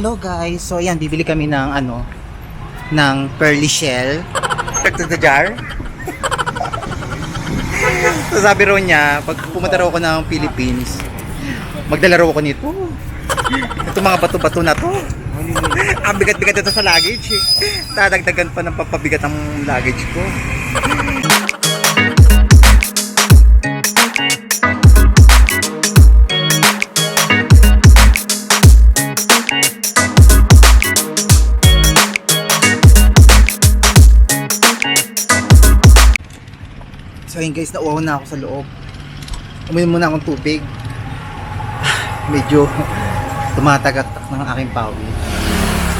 hello guys. So ayan, bibili kami ng ano ng pearly shell. To the jar. so sabi raw niya, pag pumunta ako ng Philippines, magdala raw ako nito. Ito mga bato-bato na to. Ang bigat-bigat ito sa luggage. Dadagdagan pa ng papabigat ang luggage ko. Ayun guys, nauwaw na ako sa loob. Uminom muna akong tubig. Medyo tumatagatak ng aking pawi.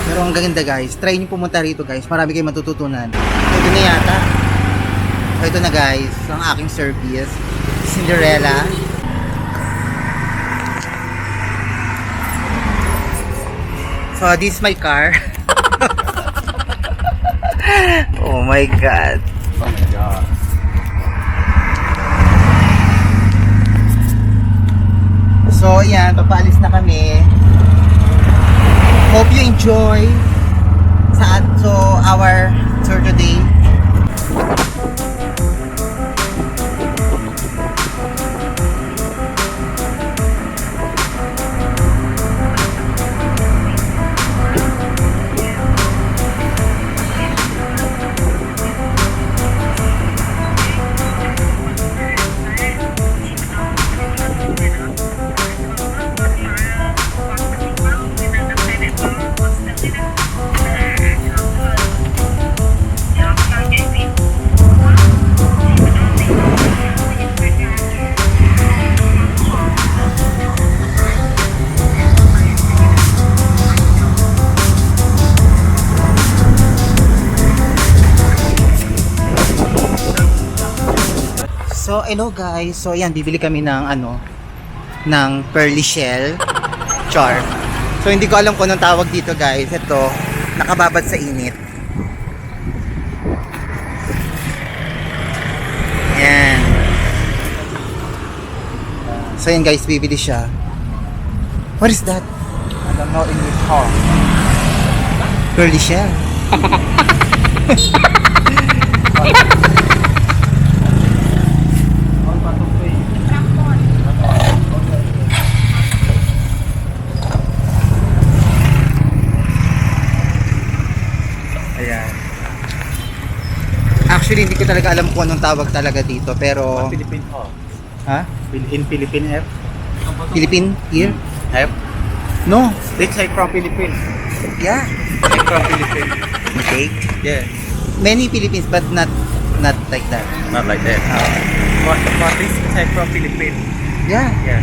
Pero ang ganda guys, try nyo pumunta rito guys. Marami kayong matututunan. Ito na yata. So, ito na guys, ang aking service. Cinderella. So this is my car. oh my god. Oh my god. So, ayan, papaalis na kami. Hope you enjoy sa so our tour today. Hello guys. So, ayan, bibili kami ng ano, ng pearly shell. Char. So, hindi ko alam kung anong tawag dito guys. Ito, nakababad sa init. Ayan. So, ayan guys, bibili siya. What is that? I don't know English how. Pearly shell. Actually, hindi ko talaga alam kung anong tawag talaga dito. Pero, Philippine how? ha? In Philippine F? Philippine here? F? No. This like from Philippines. Yeah. Like from Philippines. Okay. Yeah. Many Philippines, but not not like that. Not like that. What, what this is like from Philippines. Yeah. Yeah.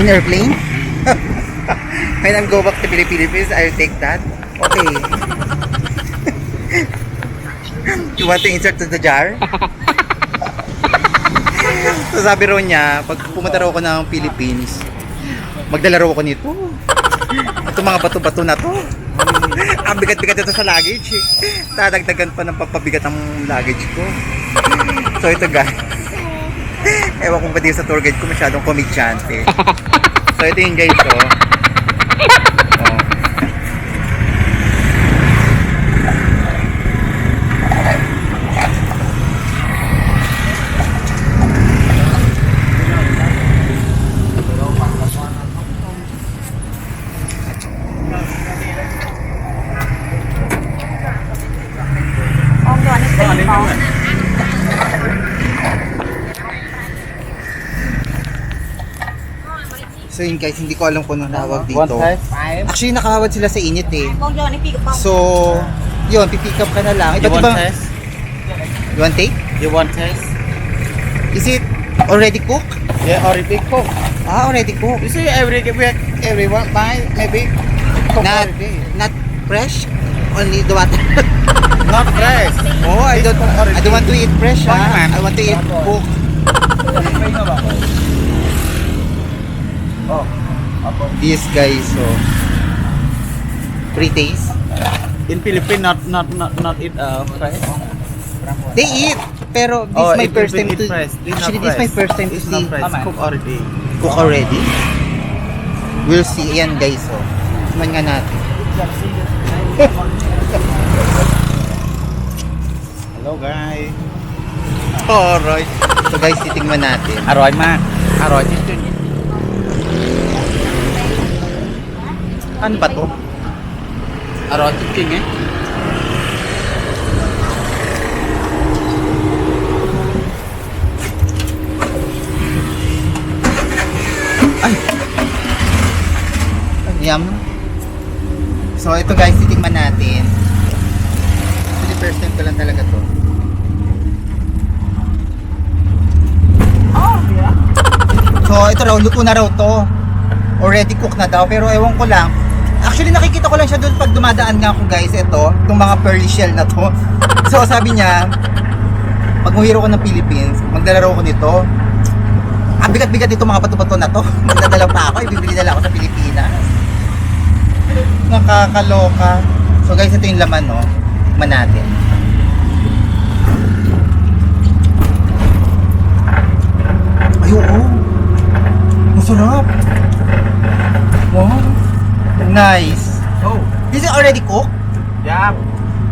In airplane? When I'm go back to Philippines, I'll take that. Okay. you want to insert to the jar? so sabi raw niya, pag pumunta raw ako ng Philippines, magdala raw ako nito. Ito mga bato-bato na to. Ang bigat-bigat ito sa luggage. eh. Dadagdagan pa ng papabigat ang luggage ko. So ito guys. Ewan kung ba sa tour guide ko masyadong komedyante. So ito yung guys oh. Guys, hindi ko alam kung anong tawag One dito. size? Actually nakahawad sila sa init eh. Kung yun, ipick up So, yun, pipick up ka na lang. You Iba't want ibang, test? you want take? You want test? Is it already cooked? Yeah, already cooked. Ah, already cooked. You see, every week, everyone buy maybe cook Not, already. not fresh? Only the water? Not fresh. oh, I don't. I don't want to eat fresh ha. naman? I want to eat cooked. Oh. Apo. This guys, so three days. In Philippines, not not not not eat uh, rice. They eat, pero this oh, my first time to. Price. Actually, this my first time to see. Cook already. Cook already. We'll see. Ayan guys, so. Man nga natin. Hello guys. Alright. So guys, titingnan natin. Aroy man. Aroy. Ano ba to? Erotic King eh. Ay! Yum. So ito guys, titikman natin. Actually first time ko lang talaga to. Oh, yeah. So ito raw, luto na raw to. Already cook na daw, pero ewan ko lang, Actually nakikita ko lang siya doon pag dumadaan nga ako guys, ito, itong mga pearly shell na to. So sabi niya, pag ko ng Philippines, maglalaro ko nito. Ang bigat-bigat nito mga bato-bato na to. Magdadala pa ako, ibibili na lang ako sa Pilipinas. Nakakaloka. So guys, ito yung laman, no? Tikman natin. Ay, oo. Masarap. Wow. Nice. Oh, is already cooked? yeah.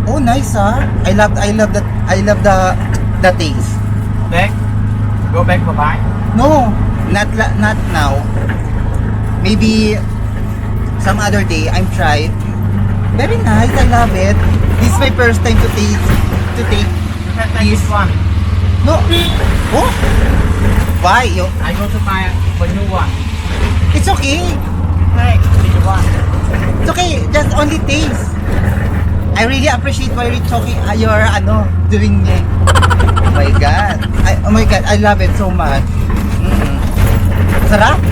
Oh, nice, ah. I love, I love that, I love the, the taste. Back. Go back bye-bye. No, not not now. Maybe some other day I'm try. Very nice, I love it. This is my first time to taste to take. You this one. No. Oh. Why? Yo, I go to buy a new one. It's okay. Take this one. It's okay. Just only taste. I really appreciate why you're talking, uh, you're ano, doing it. Oh my god. I, oh my god, I love it so much. Mm. Sarap.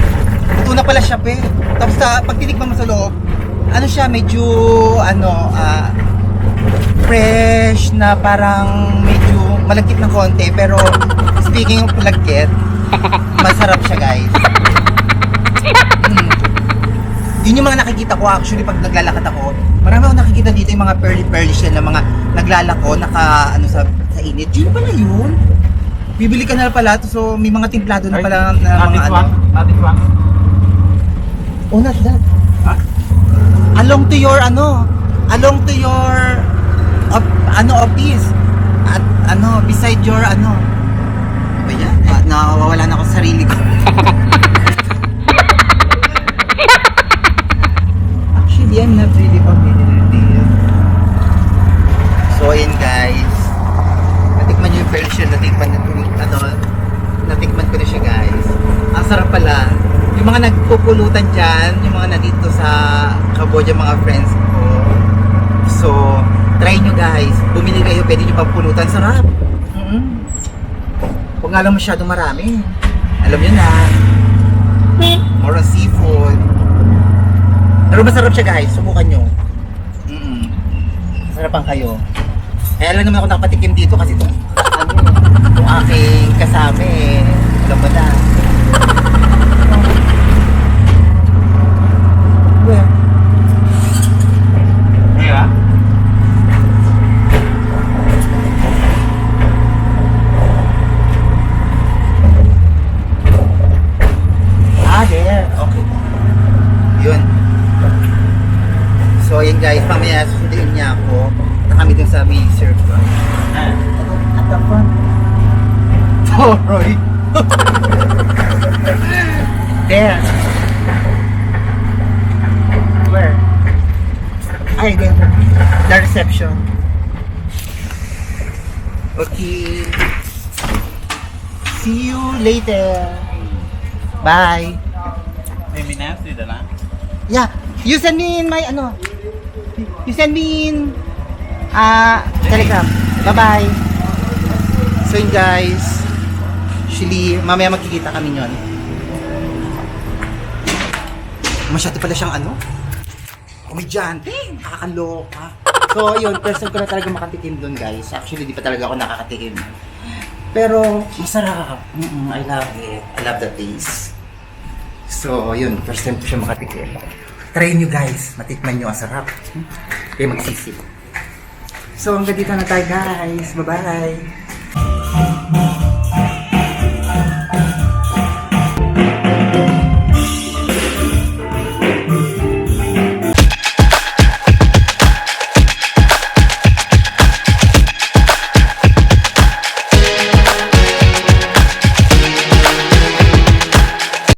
Ito na pala siya, pe. Tapos sa pag tinikman mo sa loob, ano siya, medyo, ano, ah, fresh na parang medyo malagkit ng konti. Pero, speaking of malagkit, masarap siya, guys. Yun yung mga nakikita ko actually pag naglalakad ako. Marami akong nakikita dito yung mga pearly pearly shell na mga naglalako, naka ano sa sa init. Yun pala yun. Bibili ka na pala to so may mga timplado na pala na mga ano. Not this one. Oh, not that. Huh? Along to your ano, along to your op, ano office. At ano, beside your ano. Ano ba yan? Ah, nawawala na ako sa sarili ko. Actually, I'm not really familiar with. So, ayun guys. Natikman nyo yung shell. Natikman, ano, natikman ko na siya guys. Ang sarap pala. Yung mga nagpupulutan dyan, yung mga nandito sa Cambodia, mga friends ko. So, try nyo guys. Bumili kayo, pwede nyo pang pulutan. Sarap. mm Huwag nga lang masyadong marami. Alam nyo na. More on seafood. Pero masarap siya guys. Subukan nyo. Mm Sarapan kayo. Kaya lang naman ako nakapatikim dito kasi itong ano, itong aking kasama eh. Alam mo na. Well, Yeah. Ah, there. Okay. Yun. So, yun guys. Mamaya susundin niya ako. Na kami dun sa may serve ko. Ah. At the front. Alright. there. Where? Ay, there. The reception. Okay. See you later. Bye. May minasi na lang. Yeah, you send me in my ano. You send me in ah Telegram. Bye-bye. So yun guys. Actually, mamaya magkikita kami nyon. Masyado pala siyang ano? Komedyante. Nakakaloka. So yun, first time ko na talaga makatikim doon guys. Actually, di pa talaga ako nakakatikim. Pero, masarap. Mm-mm, I love it. I love the taste. So, yun, first time ko siya makatikim. Try nyo guys, matikman nyo, ang sarap. Kaya magsisi. So, hanggang dito na tayo guys. Bye-bye!